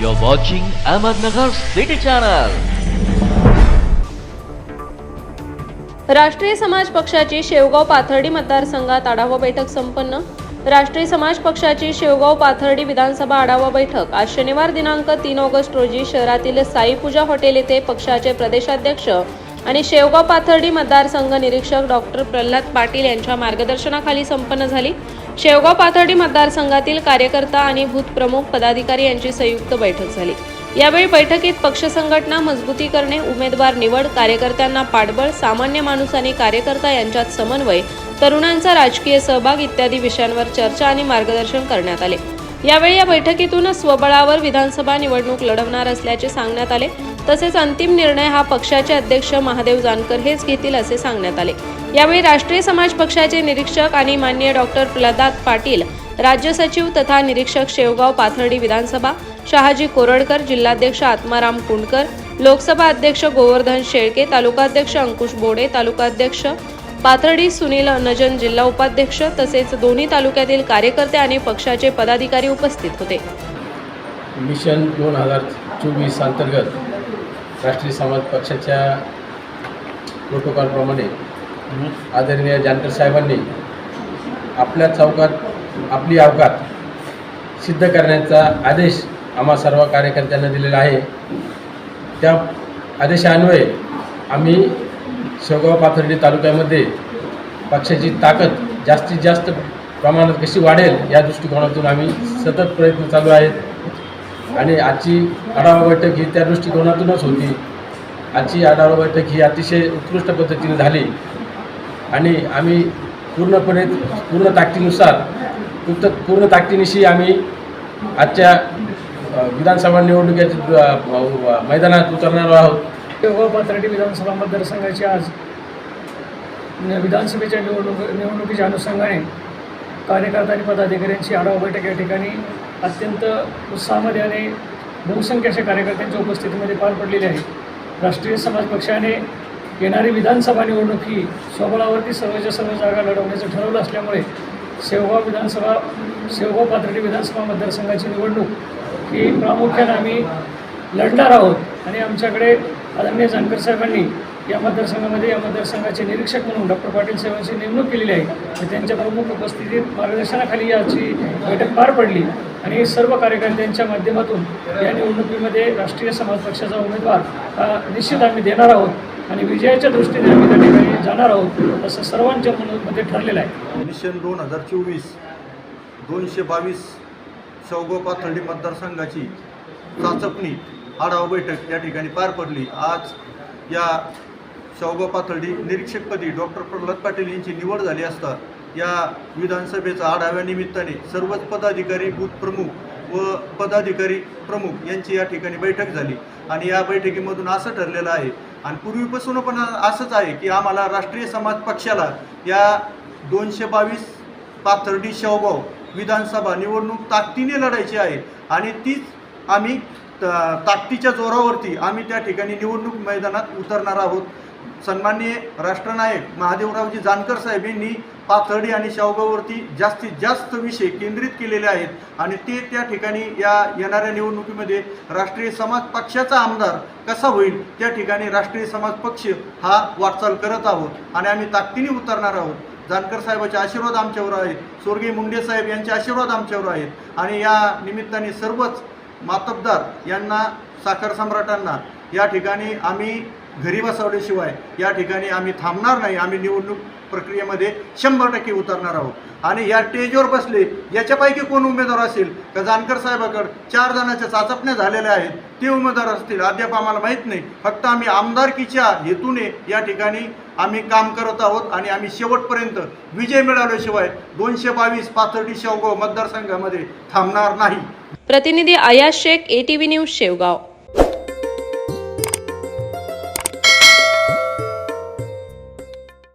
You're watching Ahmednagar City Channel. राष्ट्रीय समाज पक्षाची शेवगाव पाथर्डी मतदारसंघात आढावा बैठक संपन्न. राष्ट्रीय समाज पक्षाची शेवगाव पाथर्डी विधानसभा आढावा बैठक. आज शनिवार दिनांक तीन ऑगस्ट रोजी शहरातील साईपूजा हॉटेल येथे पक्षाचे प्रदेशाध्यक्ष आणि शेवगाव पाथर्डी मतदारसंघ निरीक्षक डॉक्टर प्रल्हाद पाटील यांच्या मार्गदर्शनाखाली संपन्न झाली. शेवगाव पाथर्डी मतदारसंघातील कार्यकर्ता आणि भूतप्रमुख पदाधिकारी यांची संयुक्त बैठक झाली. यावेळी बैठकीत पक्ष संघटना मजबूती करणे उमेदवार निवड कार्यकर्त्यांना पाठबळ सामान्य माणूस आणि कार्यकर्ता यांच्यात समन्वय तरुणांचा राजकीय सहभाग इत्यादी विषयांवर चर्चा आणि मार्गदर्शन करण्यात आले. यावेळी या बैठकीतून स्वबळावर विधानसभा निवडणूक लढवणार असल्याचे सांगण्यात आले. तसेच अंतिम निर्णय हा पक्षाचे अध्यक्ष महादेव जानकर हेच घेतील असे सांगण्यात आले. यावेळी राष्ट्रीय समाज पक्षाचे निरीक्षक आणि माननीय डॉक्टर प्रल्हाद पाटील राज्य सचिव तथा निरीक्षक शेवगाव पाथर्डी विधानसभा शहाजी कोरडकर जिल्हाध्यक्ष आत्माराम कुंडकर लोकसभा अध्यक्ष गोवर्धन शेळके तालुकाध्यक्ष अंकुश बोडे तालुकाध्यक्ष पाथर्डी सुनील नजन जिल्हा उपाध्यक्ष तसेच दोन्ही तालुक्यातील कार्यकर्ते आणि पक्षाचे पदाधिकारी उपस्थित होते. मिशन दोन हजार चोवीस अंतर्गत राष्ट्रीय समाज पक्षाच्या प्रोटोकॉलप्रमाणे आदरणीय जानकर साहेबांनी आपल्या चौकात आपली अवकात सिद्ध करण्याचा आदेश आम्हा सर्व कार्यकर्त्यांना दिलेला आहे. त्या आदेशान्वये आम्ही शेवगाव पाथर्डी तालुक्यामध्ये पक्षाची ताकद जास्तीत जास्त प्रमाणात कशी वाढेल या दृष्टिकोनातून आम्ही सतत प्रयत्न चालू आहेत. आणि आजची आढावा बैठक ही त्या दृष्टिकोनातूनच होती. आजची आढावा बैठक ही अतिशय उत्कृष्ट पद्धतीने झाली. आणि आम्ही पूर्णपणे पूर्ण ताकदीनुसार पूर्ण पूर्ण ताकदीनिशी आम्ही आजच्या विधानसभा निवडणुकीच्या मैदानात उतरणार आहोत. पाथर्डी विधानसभा मतदारसंघाची आज विधानसभेच्या निवडणूक निवडणुकीच्या अनुषंगाने कार्यकर्ता आणि पदाधिकाऱ्यांची आढावा बैठक या ठिकाणी अत्यंत उत्साहामध्ये आणि बहुसंख्य अशा कार्यकर्त्यांच्या उपस्थितीमध्ये पार पडलेली आहे राष्ट्रीय समाज पक्षाने येणारी विधानसभा निवडणूक ही स्वबळावरती सर्वच्या सर्व जागा लढवण्याचं ठरवलं असल्यामुळे सेवगाव विधानसभा सेवगाव पाथर्डी विधानसभा मतदारसंघाची निवडणूक ही प्रामुख्याने आम्ही लढणार आहोत. आणि आमच्याकडे आदरणीय जानकर साहेबांनी या मतदारसंघामध्ये या मतदारसंघाचे निरीक्षक म्हणून डॉक्टर पाटील साहेबांची नेमणूक केलेली आहे. आणि त्यांच्या प्रमुख उपस्थितीत मार्गदर्शनाखाली याची बैठक पार पडली. आणि सर्व कार्यकर्त्यांच्या माध्यमातून या निवडणुकीमध्ये राष्ट्रीय समाज पक्षाचा उमेदवार हा निश्चित आम्ही देणार आहोत आणि विजयाच्या दृष्टीने आम्ही त्या ठिकाणी जाणार आहोत असं सर्वांच्या मनामध्ये ठरलेलं आहे. मिशन दोन हजार चोवीस दोनशे बावीस शेवगाव पाथर्डी मतदारसंघाची चाचपणी आढावा बैठक या ठिकाणी पार पडली. आज या शेवगाव पाथर्डी निरीक्षकपदी डॉक्टर प्रल्हाद पाटील यांची निवड झाली असता या विधानसभेचा आढाव्यानिमित्ताने सर्वच पदाधिकारी बूथ प्रमुख व पदाधिकारी प्रमुख यांची या ठिकाणी बैठक झाली. आणि या बैठकीमधून असं ठरलेलं आहे आणि पूर्वीपासून पण असंच आहे की आम्हाला राष्ट्रीय समाज पक्षाला या दोनशे बावीस पाथर्डी शेवगाव विधानसभा निवडणूक ताकदीने लढायची आहे. आणि तीच आम्ही ताकदीच्या जोरावरती आम्ही त्या ठिकाणी निवडणूक मैदानात उतरणार आहोत. सन्माननीय राष्ट्रनायक महादेवरावजी जानकर साहेब यांनी पाथर्डी आणि शेवगाववरती जास्तीत जास्त विषय केंद्रित केलेले आहेत. आणि ते त्या ठिकाणी या येणाऱ्या निवडणुकीमध्ये राष्ट्रीय समाज पक्षाचा आमदार कसा होईल त्या ठिकाणी राष्ट्रीय समाज पक्ष हा वाटचाल करत आहोत. आणि आम्ही ताकदीने उतरणार आहोत. जानकर साहेबाचे आशीर्वाद आमच्यावर आहेत. स्वर्गीय मुंडे साहेब यांचे आशीर्वाद आमच्यावर आहेत. आणि या निमित्ताने सर्वच मातबदार यांना साखर सम्राटांना. या ठिकाणी आम्ही घरी बसवल्याशिवाय या ठिकाणी आम्ही थांबणार नाही. आम्ही निवडणूक प्रक्रियेमध्ये शंभर टक्के उतरणार आहोत. आणि या स्टेजवर बसले याच्यापैकी कोण उमेदवार असेल? तर जानकर साहेबाकडे चार जणांच्या चाचपण्या झालेल्या आहेत ते उमेदवार असतील? अद्याप आम्हाला माहीत नाही. फक्त आम्ही आमदारकीच्या हेतूने या ठिकाणी आम्ही काम करत आहोत आणि आम्ही शेवटपर्यंत विजय मिळवल्याशिवाय दोनशे बावीस पाथर्डी शेवगाव मतदारसंघामध्ये थांबणार नाही. प्रतिनिधी अयाज शेख एटीव्ही न्यूज शेवगाव.